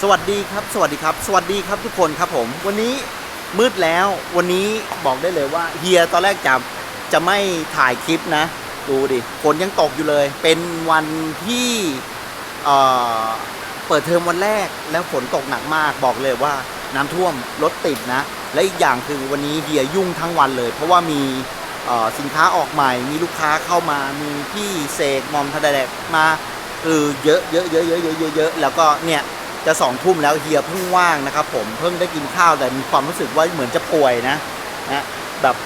สวัสดีครับ สวัสดีครับ สวัสดีครับทุกคนครับผม วันนี้มืดแล้ววันนี้บอกได้เลยว่าเฮียตอนแรกจะจะไม่ถ่ายคลิปนะ ดูดิฝนยังตกอยู่เลย เป็นวันที่เอ่อเปิดเทอมวันแรกแล้วฝนตกหนักมากบอกเลยว่าน้ำท่วมรถติดนะ และอีกอย่างคือวันนี้เฮียยุ่งทั้งวันเลย เพราะว่ามีเอ่อสินค้าออกใหม่ มีลูกค้าเข้ามา มีพี่เสกมอมทะแดกมาคือเยอะเยอะเยอะเยอะเยอะเยอะเยอะแล้วก็เนี่ย จะสองทุ่มแล้วเฮียเพิ่งว่างนะครับ ผมเพิ่งได้กินข้าวแต่มีความรู้สึกว่าเหมือนจะป่วยนะนะแบบ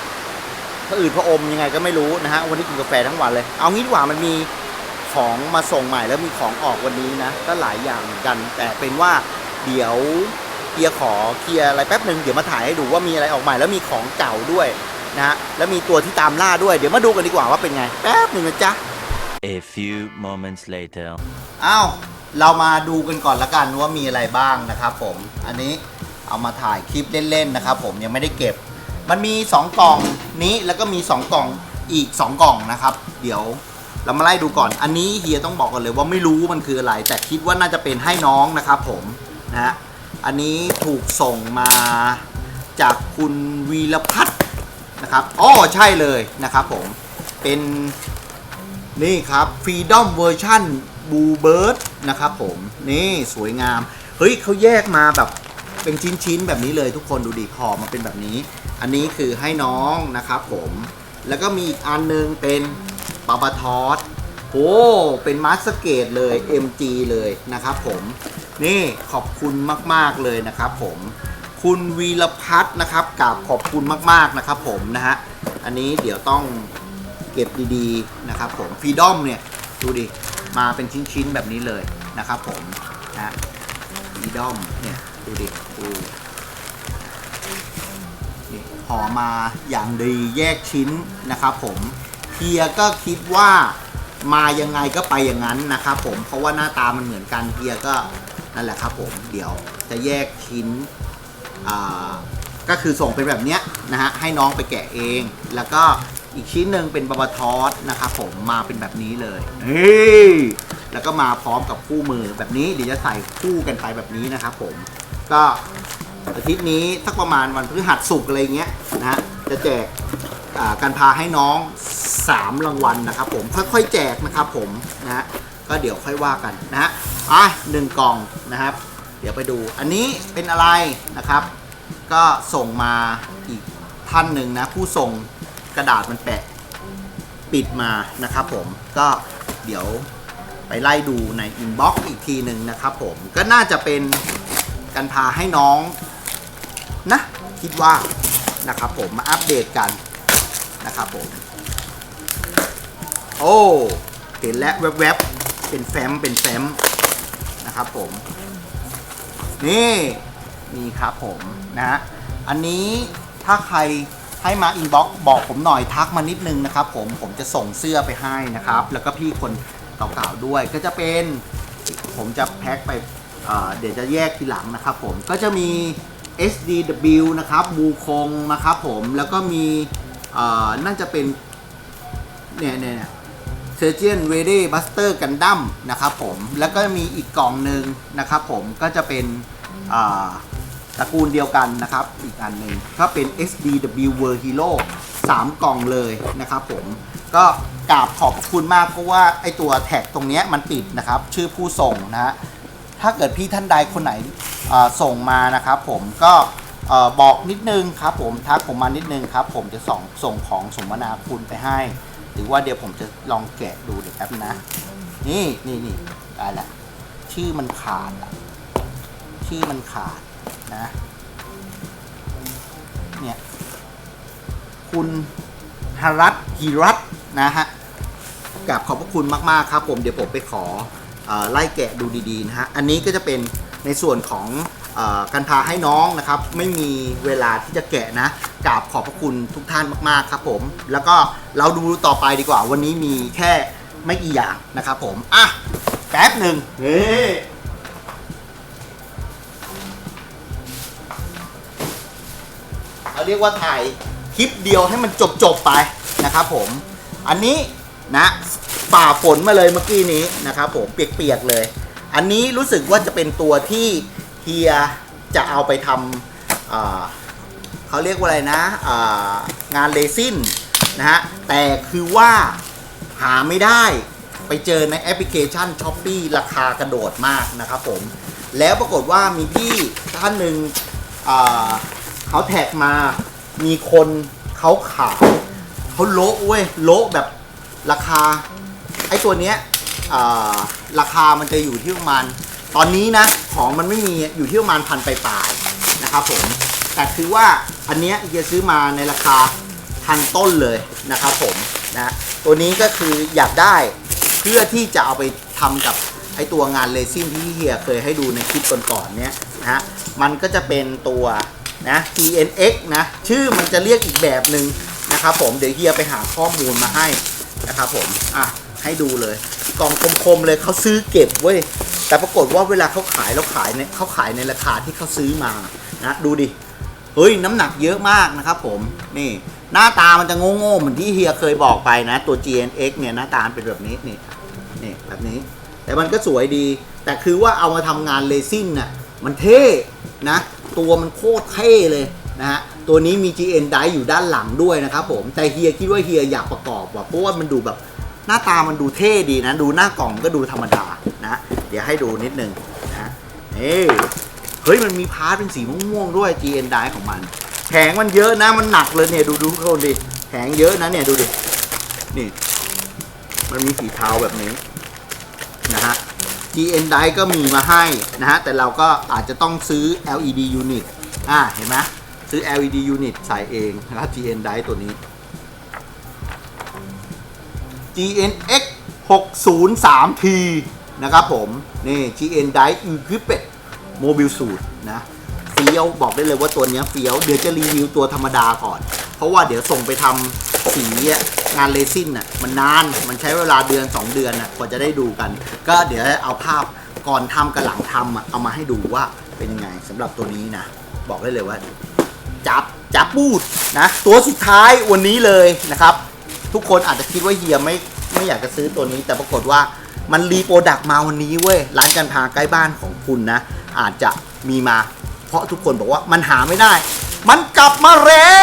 พระอืดพระอมยังไงก็ไม่รู้นะฮะวันนี้กินกาแฟทั้งวันเลย เอางี้ดีกว่ามันมีของมาส่งใหม่แล้วมีของออกวันนี้นะ ก็หลายอย่างเหมือนกัน แต่เป็นว่าเดี๋ยวเฮียขอเคลียร์อะไรแป๊บหนึ่งเดี๋ยวมาถ่ายให้ดูว่ามีอะไรออกใหม่แล้วมีของเก่าด้วยนะฮะแล้วมีตัวที่ตามล่าด้วยเดี๋ยวมาดูกันดีกว่าว่าเป็นไง แป๊บหนึ่งนะจ๊ะ A few moments later. อ้าว เรามาดูกันก่อนละกันว่ามีอะไรบ้างนะครับผม อันนี้เอามาถ่ายคลิปเล่นๆนะครับผมยังไม่ได้เก็บ มันมี 2 กล่องนี้แล้วก็มี 2 กล่องอีก 2 กล่องนะครับ เดี๋ยวเรามาไล่ดูก่อน อันนี้เฮียต้องบอกกันเลยว่าไม่รู้มันคืออะไร แต่คิดว่าน่าจะเป็นให้น้องนะครับผมนะฮะ อันนี้ถูกส่งมาจากคุณวีรพัฒน์นะครับอ๋อใช่เลยนะครับผม เป็นนี่ครับ Freedom Version Blue Bird นะครับผมนี่สวยงาม เฮ้ยเขาแยกมาแบบเป็นชิ้นๆแบบนี้เลยทุกคนดูดิห่อมาเป็นแบบนี้ อันนี้คือให้น้องนะครับผมแล้วก็มีอีกอันนึงเป็นปาปาทอสโอ้เป็นมาสเกตเลย MG เลยนะครับผมนี่ขอบคุณมากๆเลยนะครับผมคุณวีรพัฒน์นะครับกราบขอบคุณมากๆนะครับผมนะฮะอันนี้เดี๋ยวต้องเก็บดีๆนะครับผมฟีดอมเนี่ยดูดิ มาเป็นชิ้นๆแบบนี้เลยนะครับผมนะฟรีดอมเนี่ยดูดิดูนี่ห่อมาอย่างดีแยกชิ้นนะครับผมเฮียก็คิดว่ามายังไงก็ไปอย่างนั้นนะครับผมเพราะว่าหน้าตามันเหมือนกันเฮียก็นั่นแหละครับผมเดี๋ยวจะแยกชิ้นอ่าก็คือส่งเป็นแบบเนี้ยนะฮะให้น้องไปแกะเอง แล้วก็ อีกชิ้นหนึ่งเป็นบาบาทอสนะครับผมมาเป็นแบบนี้เลยเฮ้ยแล้วก็มาพร้อมกับคู่มือแบบนี้เดี๋ยวจะใส่คู่กันไปแบบนี้นะครับผมก็อาทิตย์นี้สักประมาณวันพฤหัสศุกร์อะไรเงี้ยนะฮะจะแจกอ่าการพาให้น้อง 3 รางวัลนะครับผมค่อยๆแจกนะครับผมนะฮะก็เดี๋ยวค่อยว่ากันนะฮะอะหนึ่งกล่องนะครับ เดี๋ยวไปดูอันนี้เป็นอะไรนะครับ ก็ส่งมาอีกท่านหนึ่งนะผู้ส่ง กระดาษมันแปะปิดมานะครับผมก็เดี๋ยวไปไล่ดูในอินบ็อกซ์อีกทีหนึ่งนะครับผมก็น่าจะเป็นการพาให้น้องนะคิดว่านะครับผมมาอัปเดตกันนะครับผม โอ้เห็นแล้วแวบๆเป็นแฟ้มเป็นแฟ้มนะครับผม นี่นี่ครับผมนะฮะอันนี้ถ้าใคร ให้มาอินบ็อกบอกผมหน่อยทักมานิดนึงนะครับผมผมจะส่งเสื้อไปให้นะครับ แล้วก็พี่คนเก่าๆด้วย ก็จะเป็นผมจะแพ็คไปเเดี๋ยวจะแยกทีหลังนะครับผมก็จะมี SDW นะครับบูคงนะครับผมแล้วก็มีเอ่น่าจะเป็นเนี่ยเนี่ยเนเซอร์เจียนเวเดบัสเตอร์กันดั้มนะครับผมแล้วก็มีอีกกล่องหนึ่งนะครับผมก็จะเป็นอ ตระกูลเดียวกันนะครับ อีกอันหนึ่งก็เป็น SDW World Hero 3 กล่องเลยนะครับผมก็กราบขอบคุณมากเพราะว่าไอตัวแท็กตรงนี้มันติดนะครับ ชื่อผู้ส่งนะฮะถ้าเกิดพี่ท่านใดคนไหนส่งมานะครับผมก็บอกนิดนึงครับผมทักผมมานิดนึงครับ ผมจะส่งส่งของสมนาคุณไปให้ หรือว่าเดี๋ยวผมจะลองแกะดูเดี๋ยวแป๊บนะ นี่นี่นี่ได้ละชื่อมันขาดอะชื่อมันขาด นะเนี่ยคุณหรัตฮิรัตนะฮะกับขอบพระคุณมากๆครับผมเดี๋ยวผมไปขออไล่แกะดูดีๆนะฮะอันนี้ก็จะเป็นในส่วนของออการพาให้น้องนะครับ ไม่มีเวลาที่จะแกะนะกราบขอบพระคุณทุกท่านมากๆครับผมแล้วก็เราดูต่อไปดีกว่า วันนี้มีแค่ไม่กี่อย่างนะครับผมอะแป๊บหนึ่งเฮ้ เราเรียกว่าถ่ายคลิปเดียวให้มันจบๆไปนะครับผม อันนี้นะฝ่าฝนมาเลยเมื่อกี้นี้นะครับผมเปียกๆเลย อันนี้รู้สึกว่าจะเป็นตัวที่เฮียจะเอาไปทำเขาเรียกว่าอะไรนะางานเลซินนะฮะแต่คือว่าหาไม่ได้ไปเจอในแอปพลิเคชัน s h อ p e e ราคากระโดดมากนะครับผม แล้วปรากฏว่ามีพี่ท่านหนึ่ง เขาแท็กมา มีคนเขาขายเขาโละเว้ยโละแบบราคา ไอ้ตัวเนี้ยอ่าราคามันจะอยู่ที่ประมาณ ตอนนี้นะ ของมันไม่มีอยู่ที่ประมาณพันปลายๆนะครับผม แต่คือว่าอันเนี้ยเฮียซื้อมาในราคาพันต้นเลยนะครับผมนะตัวนี้ก็คืออยากได้เพื่อที่จะเอาไปทำกับไอ้ตัวงานเลซินที่เฮียเคยให้ดูในคลิปก่อนๆเนี้ยนะฮะมันก็จะเป็นตัว นะ TNX นะ ชื่อมันจะเรียกอีกแบบหนึ่งนะครับผม เดี๋ยวเฮียไปหาข้อมูลมาให้นะครับผม อะ ให้ดูเลย กล่องคมๆเลยเขาซื้อเก็บเว้ย แต่ปรากฏว่าเวลาเขาขายแล้วขายเนี่ยเขาขายในราคาที่เขาซื้อมา นะ ดูดิ เฮ้ย น้ำหนักเยอะมากนะครับผม นี่ หน้าตามันจะโง่ๆเหมือนที่เฮียเคยบอกไปนะ ตัว GNX เนี่ยหน้าตาเป็นแบบนี้ นี่ นี่แบบนี้ แต่มันก็สวยดี แต่คือว่าเอามาทำงานเลซินน่ะ มันเท่นะ ตัวมันโคตรเท่เลยนะฮะตัวนี้มี GN ไดอยู่ด้านหลังด้วยนะครับผมแต่เฮียคิดว่าเฮียอยากประกอบว่ะเพราะว่ามันดูแบบหน้าตามันดูเท่ดีนะ ดูหน้ากล่องก็ดูธรรมดานะเดี๋ยวให้ดูนิดนึงนะนี่เฮ้ยมันมีพาร์ทเป็นสีม่วงๆด้วย GN ไดของมันแผงมันเยอะนะมันหนักเลยเนี่ยดูดูทุกคนดิแผงเยอะนะเนี่ยดูดินี่ มันมีสีเทาแบบนี้ นะฮะ GN ไดก็มีมาให้นะฮะ แต่เราก็อาจจะต้องซื้อ LED unit อ่าเห็นไหมซื้อ LED unit ใส่เองนะครับ GN ไดตัวนี้ GNX 603T นะครับผม นี่ GN d i Equipped Mobile Suit นะเฟี้ยวบอกได้เลยว่าตัวนี้เฟี้ยว เดี๋ยวจะรีวิวตัวธรรมดาก่อน ราะว่าเดี๋ยวส่งไปทำสีงานเลซินอะมันนานมันใช้เวลาเดือน 2 เดือนอะกว่าจะได้ดูกัน ก็เดี๋ยวเอาภาพก่อนทำกับหลังทำอะเอามาให้ดูว่าเป็นยังไงสำหรับตัวนี้นะ บอกได้เลยว่า จับจับบูดนะตัวสุดท้ายวันนี้เลยนะครับ ทุกคนอาจจะคิดว่าเฮียไม่ไม่อยากจะซื้อตัวนี้ แต่ปรากฏว่ามันรีโปรดักต์มาวันนี้เว้ยร้านการพาใกล้บ้านของคุณนะ อาจจะมีมา เพราะทุกคนบอกว่ามันหาไม่ได้ มันกลับมาแล้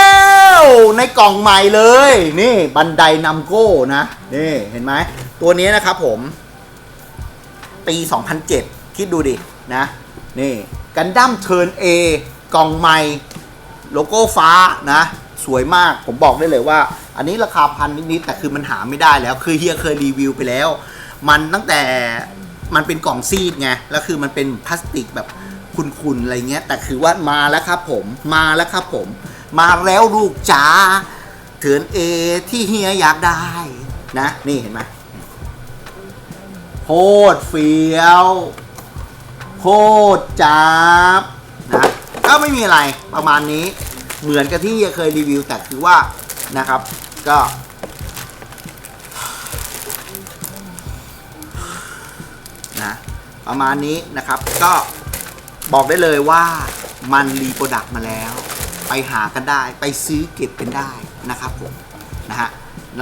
วในกล่องใหม่เลย นี่บันไดนัมโก้นะนี่เห็นไหมตัวนี้นะครับผม ปี 2007 คิดดูดินะ นี่กันดั้มเทิร์น A กล่องใหม่ โลโก้ฟ้านะ สวยมากผมบอกได้เลยว่า อันนี้ราคาพันนิดๆแต่คือมันหาไม่ได้แล้ว คือเฮียเคยรีวิวไปแล้ว มันตั้งแต่มันเป็นกล่องซีดไงแล้วคือมันเป็นพลาสติกแบบ คุณๆอะไรเงี้ยแต่คือว่ามาแล้วครับผมมาแล้วครับผม มาแล้วลูกจ๋าเถือนเอที่เฮียอยากได้นะ นี่เห็นไหมโคตรเฟี้ยวโคตรจับนะก็ไม่มีอะไรประมาณนี้ เหมือนกับที่เคยรีวิวแต่คือว่านะครับก็นะประมาณนี้นะครับก็ บอกได้เลยว่ามันรีโปรดักต์มาแล้ว ไปหากันได้ไปซื้อเก็บเป็นได้นะครับผมนะฮะ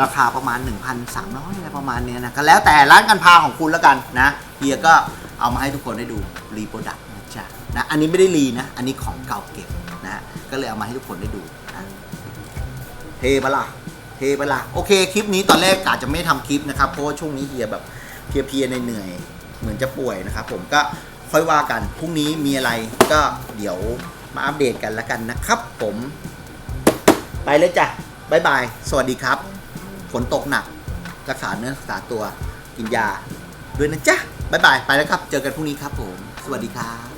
ราคาประมาณ 1,300อะไรประมาณเนี้ยนะก็แล้วแต่ร้านกันพาของคุณแล้วกันนะเฮียก็เอามาให้ทุกคนได้ดูรีโปรดักต์นะจ๊ะนะอันนี้ไม่ได้รีนะ อันนี้ของเก่าเก็บนะฮะก็เลยเอามาให้ทุกคนได้ดูนะเทปะล่ะเทปะล่ะโอเคคลิปนี้ตอนแรกกะจะไม่ทำคลิปนะครับเพราะว่าช่วงนี้เฮียแบบเพียๆเหนื่อยเหมือนจะป่วยนะครับผมก็ ค่อยว่ากัน พรุ่งนี้มีอะไรก็เดี๋ยวมาอัปเดตกันละกันนะครับผม ไปเลยจ้ะบายบาย สวัสดีครับ ฝนตกหนัก รักษาเนื้อรักษาตัว กินยา ด้วยนะจ๊ะบายบาย ไปแล้วครับ เจอกันพรุ่งนี้ครับผม สวัสดีครับ